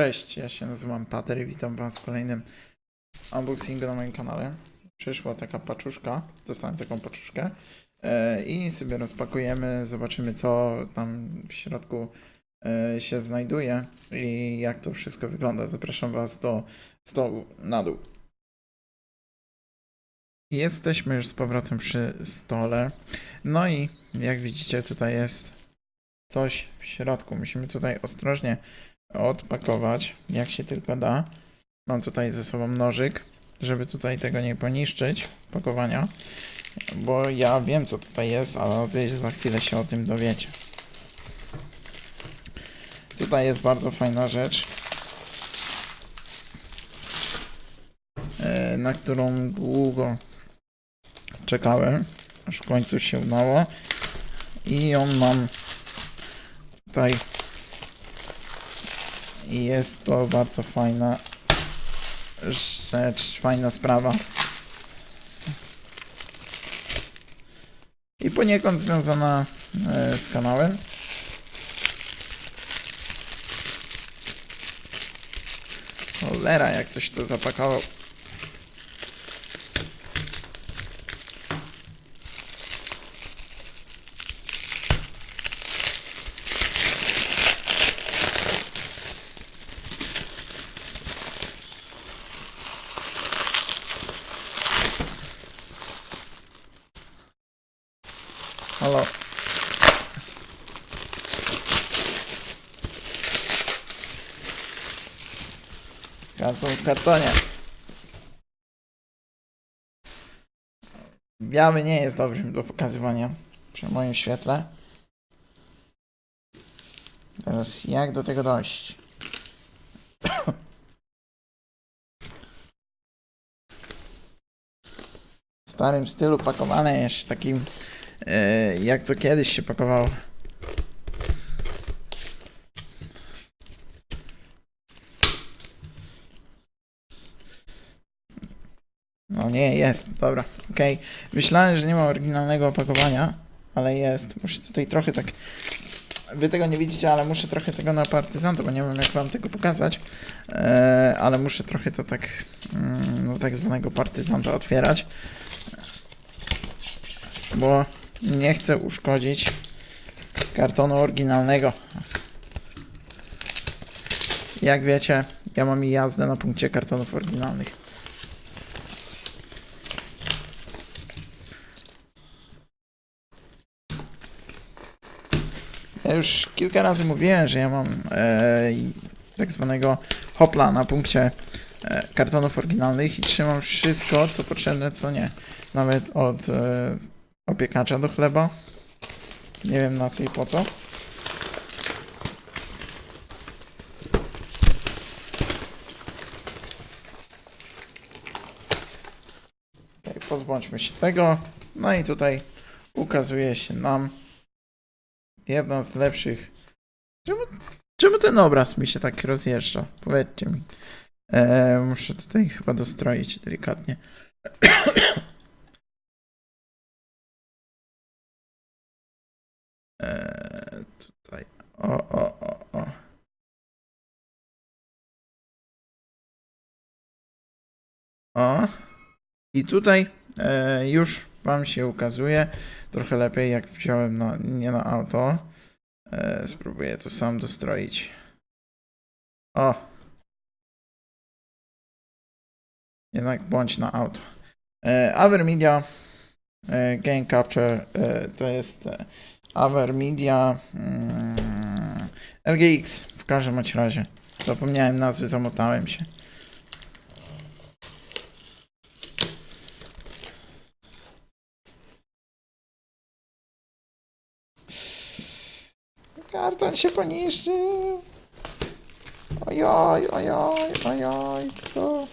Cześć, ja się nazywam Pater i witam was w kolejnym unboxingu na moim kanale. Przyszła taka paczuszka, dostałem taką paczuszkę e, i sobie rozpakujemy, zobaczymy co tam w środku e, się znajduje i jak to wszystko wygląda. Zapraszam was do stołu na dół. Jesteśmy już z powrotem przy stole. No i jak widzicie tutaj jest coś w środku. Musimy tutaj ostrożnie odpakować, jak się tylko da. Mam tutaj ze sobą nożyk, żeby tutaj tego nie poniszczyć, pakowania, bo ja wiem co tutaj jest, ale za chwilę się o tym dowiecie. Tutaj jest bardzo fajna rzecz, e, na którą długo czekałem, aż w końcu się udało i ją mam tutaj i jest to bardzo fajna rzecz, fajna sprawa. I poniekąd związana e, z kanałem. Cholera, jak ktoś to zapakował. Karton w kartonie. Biały nie jest dobrym do pokazywania przy moim świetle. Teraz jak do tego dojść? W starym stylu pakowane jeszcze takim e, jak to kiedyś się pakowało. Nie, jest, dobra, okej. Myślałem, że nie ma oryginalnego opakowania, ale jest. Muszę tutaj trochę tak... Wy tego nie widzicie, ale muszę trochę tego na partyzanta, bo nie wiem jak wam tego pokazać. E, ale muszę trochę to tak... Mm, no tak zwanego partyzanta otwierać. Bo nie chcę uszkodzić kartonu oryginalnego. Jak wiecie, ja mam jazdę na punkcie kartonów oryginalnych. Ja już kilka razy mówiłem, że ja mam e, tak zwanego hopla na punkcie e, kartonów oryginalnych i trzymam wszystko, co potrzebne, co nie. Nawet od e, opiekacza do chleba. Nie wiem na co i po co. Pozbądźmy się tego. No i tutaj ukazuje się nam jedna z lepszych. Czemu, czemu ten obraz mi się tak rozjeżdża? Powiedzcie mi. E, muszę tutaj chyba dostroić delikatnie. Eee, tutaj. O, o, o, o. O. I tutaj e, już Wam się ukazuje trochę lepiej, jak wziąłem na, nie na auto. E, spróbuję to sam dostroić. O. Jednak bądź na auto. E, Avermedia e, Game Capture e, to jest e, Avermedia mm, LGX w każdym razie. Zapomniałem nazwy, zamotałem się. Karton się poniszczył. Ojoj, ojoj, ojoj, kto,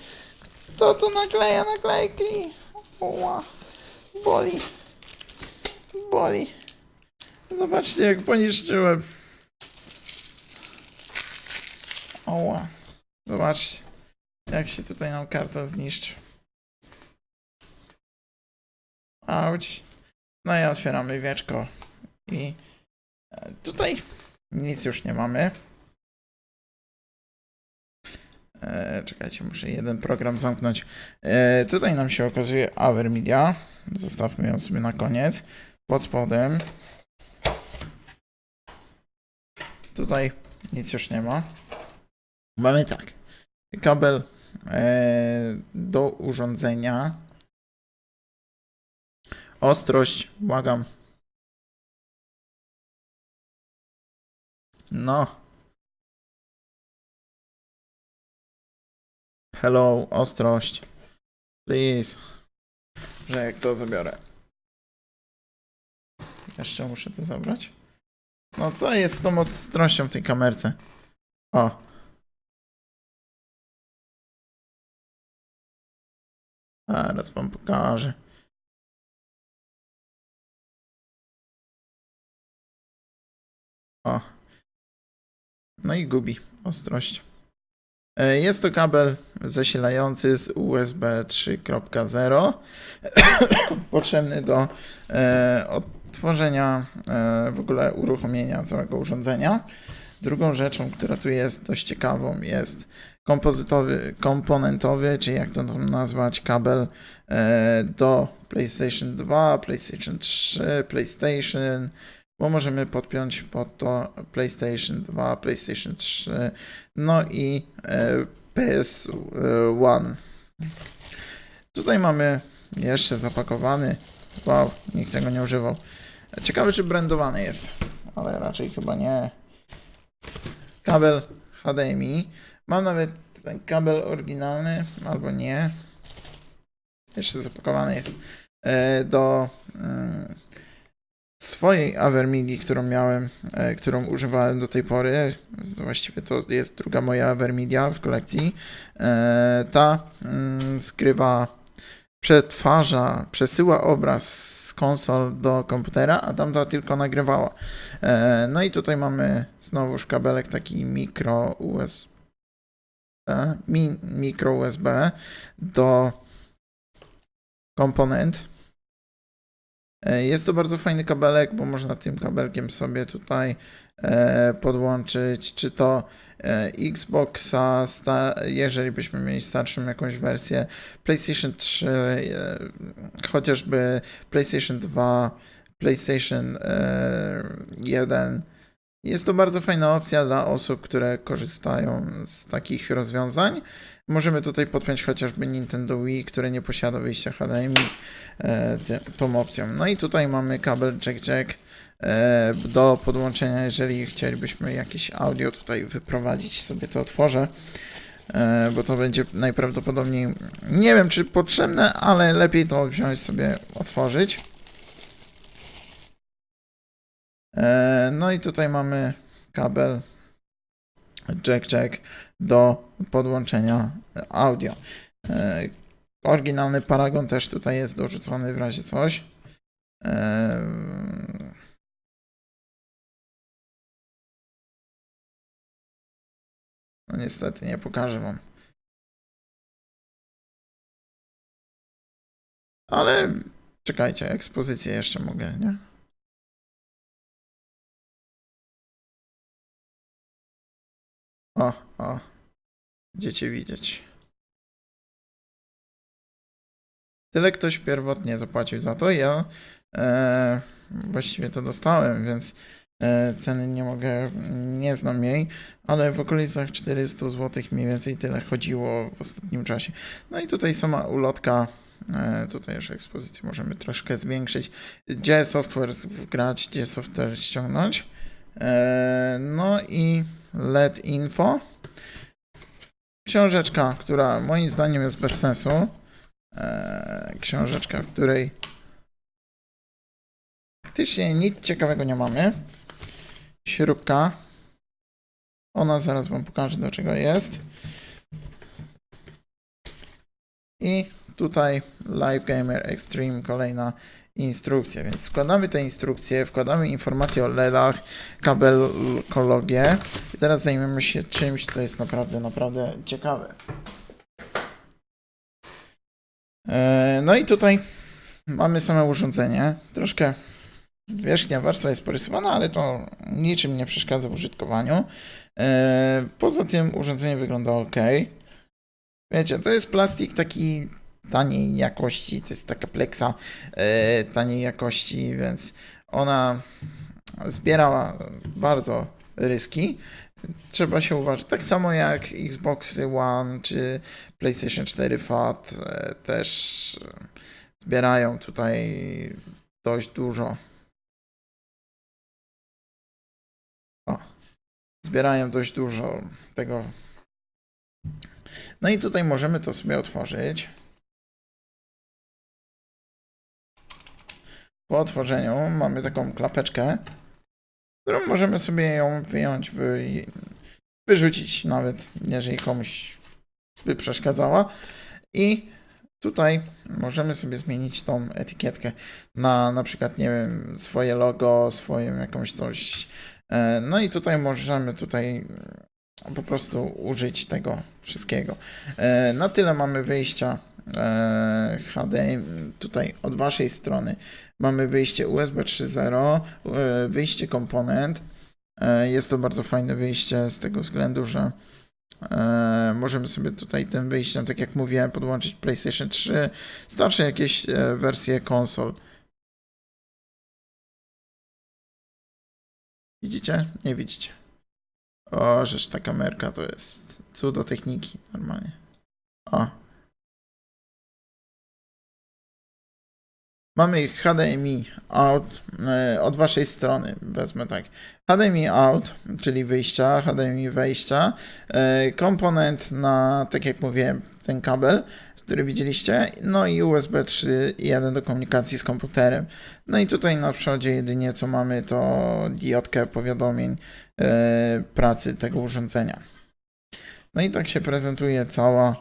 kto tu nakleja naklejki? Oła, boli, boli. Zobaczcie, jak poniszczyłem. Oła. Zobaczcie, jak się tutaj nam karta zniszczy. Auć. No i otwieramy wieczko. I tutaj nic już nie mamy. E, czekajcie, muszę jeden program zamknąć. E, tutaj nam się okazuje Avermedia. Zostawmy ją sobie na koniec. Pod spodem. Tutaj nic już nie ma. Mamy tak. Kabel e, do urządzenia. Ostrość, błagam. No. Hello, ostrość. Please. Że jak to zabiorę. Jeszcze muszę to zabrać. No co jest z tą ostrością w tej kamerce? O. Zaraz wam pokażę. O. No i gubi ostrość. E, Jest to kabel zasilający z USB 3.0 potrzebny do e, odtworzenia, e, w ogóle uruchomienia całego urządzenia. Drugą rzeczą, która tu jest dość ciekawą, jest kompozytowy, komponentowy, czy jak to nazwać, kabel do PlayStation 2, PlayStation 3, PlayStation, bo możemy podpiąć pod to PlayStation 2, PlayStation 3, no i e, PS1. Tutaj mamy jeszcze zapakowany. Wow, nikt tego nie używał. Ciekawe, czy brandowany jest, ale raczej chyba nie. Kabel HDMI. Mam nawet ten kabel oryginalny, albo nie. Jeszcze zapakowany jest e, do mm, swojej Avermidi, którą miałem, e, którą używałem do tej pory. Właściwie to jest druga moja Avermedia w kolekcji. E, ta mm, skrywa, przetwarza, przesyła obraz z konsol do komputera, a tamta tylko nagrywała. E, no i tutaj mamy znowuż kabelek taki mikro USB, mi, mikro USB do komponent. E, Jest to bardzo fajny kabelek, bo można tym kabelkiem sobie tutaj e, podłączyć, czy to e, Xboxa, jeżeli byśmy mieli starszą jakąś wersję, PlayStation 3, e, chociażby PlayStation 2, PlayStation e, 1. Jest to bardzo fajna opcja dla osób, które korzystają z takich rozwiązań. Możemy tutaj podpiąć chociażby Nintendo Wii, które nie posiada wyjścia HDMI e, tą opcją. No i tutaj mamy kabel jack-jack e, do podłączenia, jeżeli chcielibyśmy jakieś audio tutaj wyprowadzić, sobie to otworzę, e, bo to będzie najprawdopodobniej, nie wiem czy potrzebne, ale lepiej to wziąć sobie, otworzyć. E, no i tutaj mamy kabel jack-jack do podłączenia audio. E, Oryginalny paragon też tutaj jest dorzucony w razie coś. Eee, No niestety nie pokażę wam. Ale czekajcie, ekspozycję jeszcze mogę, nie? O, o. Będziecie widzieć. Tyle ktoś pierwotnie zapłacił za to. Ja e, właściwie to dostałem, więc e, ceny nie mogę, nie znam jej, ale w okolicach 400 zł mniej więcej tyle chodziło w ostatnim czasie. No i tutaj sama ulotka. E, tutaj już ekspozycję możemy troszkę zwiększyć. Gdzie software wgrać, gdzie software ściągnąć. E, no i LED info. Książeczka, która moim zdaniem jest bez sensu. E, książeczka, w której faktycznie nic ciekawego nie mamy. Śrubka. Ona zaraz wam pokaże do czego jest. I tutaj Live Gamer Extreme, kolejna instrukcja, więc wkładamy te instrukcje, wkładamy informacje o LEDach, kabelkologię i teraz zajmiemy się czymś, co jest naprawdę, naprawdę ciekawe. E, No i tutaj mamy same urządzenie. Troszkę wierzchnia warstwa jest porysowana, ale to niczym nie przeszkadza w użytkowaniu. E, Poza tym urządzenie wygląda ok. Wiecie, to jest plastik taki taniej jakości, to jest taka pleksa e, taniej jakości, więc ona zbierała bardzo ryski. Trzeba się uważać. Tak samo jak Xboxy One czy PlayStation 4 FAT e, też zbierają tutaj dość dużo. O, zbierają dość dużo tego. No i tutaj możemy to sobie otworzyć. Po otworzeniu mamy taką klapeczkę, którą możemy sobie ją wyjąć, wy, wyrzucić nawet, jeżeli komuś by przeszkadzała. I tutaj możemy sobie zmienić tą etykietkę na na przykład, nie wiem, swoje logo, swoją jakąś coś. E, No i tutaj możemy tutaj mm, po prostu użyć tego wszystkiego. E, Na tyle mamy wyjścia e, HDMI tutaj od waszej strony. Mamy wyjście USB 3.0, e, wyjście komponent. E, Jest to bardzo fajne wyjście z tego względu, że e, możemy sobie tutaj tym wyjściem, tak jak mówiłem, podłączyć PlayStation 3, starsze jakieś wersje konsol. Widzicie? Nie widzicie. O, żeż ta kamerka to jest cudo techniki normalnie. O. Mamy HDMI out e, od waszej strony, wezmę tak. HDMI out, czyli wyjścia, HDMI wejścia, e, komponent na, tak jak mówiłem, ten kabel, który widzieliście, no i USB 3.1 do komunikacji z komputerem. No i tutaj na przodzie jedynie co mamy to diodkę powiadomień e, pracy tego urządzenia. No i tak się prezentuje cała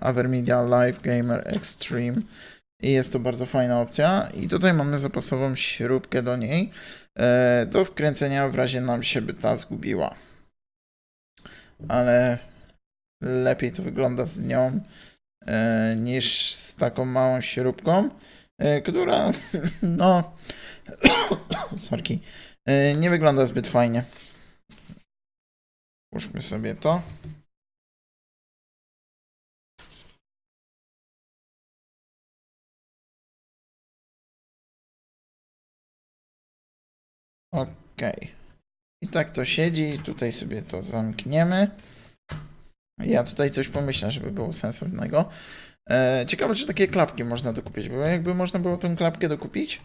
Avermedia Live Gamer Extreme. I jest to bardzo fajna opcja. I tutaj mamy zapasową śrubkę do niej e, do wkręcenia w razie nam się by ta zgubiła. Ale lepiej to wygląda z nią e, niż z taką małą śrubką, e, która no sorki, nie wygląda zbyt fajnie. Puszczmy sobie to. Okej. I tak to siedzi. Tutaj sobie to zamkniemy. Ja tutaj coś pomyślę, żeby było sensownego. E, ciekawe, czy takie klapki można dokupić, bo jakby można było tę klapkę dokupić,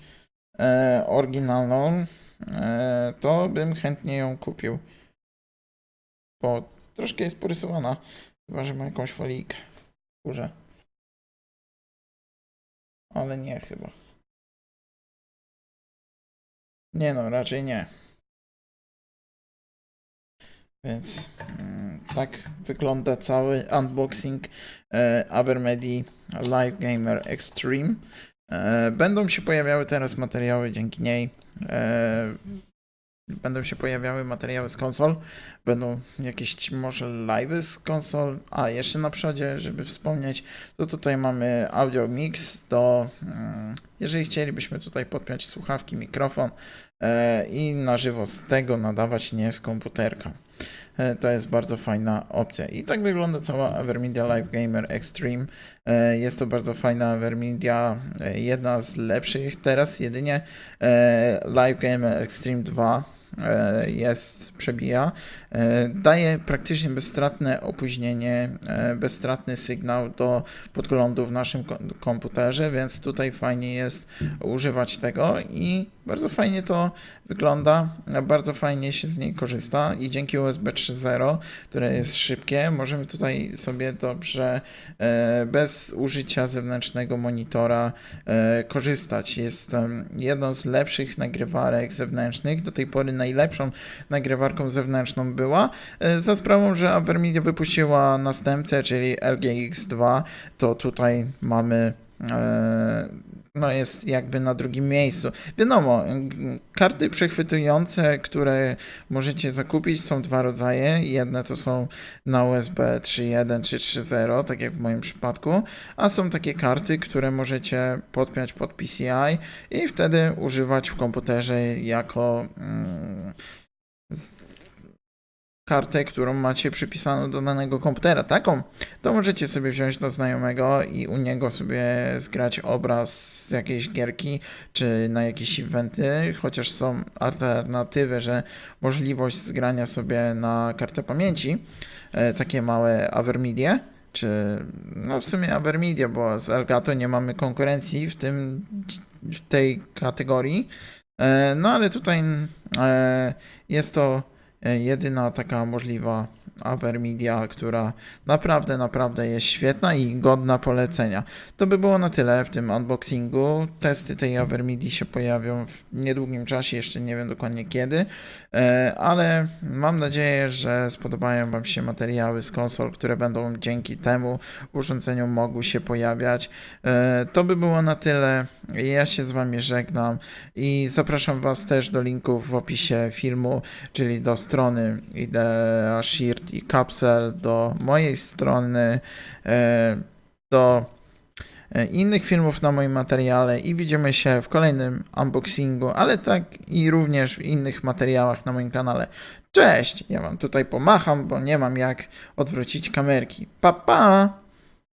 e, oryginalną, e, to bym chętnie ją kupił. Bo troszkę jest porysowana, chyba, że ma jakąś folijkę w górze. Ale nie chyba. Nie no, raczej nie. Więc mm, tak wygląda cały unboxing e, Abermedi Live Gamer Extreme. E, będą się pojawiały teraz materiały dzięki niej. Będą się pojawiały materiały z konsol. Będą jakieś może live'y z konsol. A, jeszcze na przodzie, żeby wspomnieć, to tutaj mamy audio mix do... mm, Jeżeli chcielibyśmy tutaj podpiąć słuchawki, mikrofon e, i na żywo z tego nadawać, nie z komputerka. E, To jest bardzo fajna opcja. I tak wygląda cała Avermedia Live Gamer Extreme. E, Jest to bardzo fajna Avermedia, e, jedna z lepszych teraz jedynie Live Gamer Extreme 2 e, jest, przebija. E, Daje praktycznie bezstratne opóźnienie, e, bezstratny sygnał do podglądu w naszym ko- komputerze, więc tutaj fajnie jest używać tego i bardzo fajnie to wygląda, bardzo fajnie się z niej korzysta i dzięki USB 3.0, które jest szybkie, możemy tutaj sobie dobrze e, bez użycia zewnętrznego monitora e, korzystać. Jest jedną z lepszych nagrywarek zewnętrznych, do tej pory najlepszą nagrywarką zewnętrzną była, e, za sprawą, że Avermedia wypuściła następcę, czyli LGX2, to tutaj mamy e, no jest jakby na drugim miejscu. Wiadomo, karty przechwytujące, które możecie zakupić są dwa rodzaje. Jedne to są na USB 3.1 czy 3.0, tak jak w moim przypadku, a są takie karty, które możecie podpiąć pod PCI i wtedy używać w komputerze jako mm, kartę, którą macie przypisaną do danego komputera, taką, to możecie sobie wziąć do znajomego i u niego sobie zgrać obraz z jakiejś gierki, czy na jakieś eventy, chociaż są alternatywy, że możliwość zgrania sobie na kartę pamięci, e, takie małe Avermedie, czy no w sumie Avermedia, bo z Elgato nie mamy konkurencji w tym w tej kategorii. E, No ale tutaj e, jest to jedyna taka możliwa Avermedia, która naprawdę, naprawdę jest świetna i godna polecenia. To by było na tyle w tym unboxingu. Testy tej Avermedii się pojawią w niedługim czasie, jeszcze nie wiem dokładnie kiedy, e, ale mam nadzieję, że spodobają Wam się materiały z konsol, które będą dzięki temu urządzeniu mogły się pojawiać. E, To by było na tyle. Ja się z Wami żegnam i zapraszam Was też do linków w opisie filmu, czyli do strony Idea Shirt i Capsule, do mojej strony, e, do e, innych filmów na moim materiale i widzimy się w kolejnym unboxingu, ale tak i również w innych materiałach na moim kanale. Cześć! Ja Wam tutaj pomacham, bo nie mam jak odwrócić kamerki. Pa pa!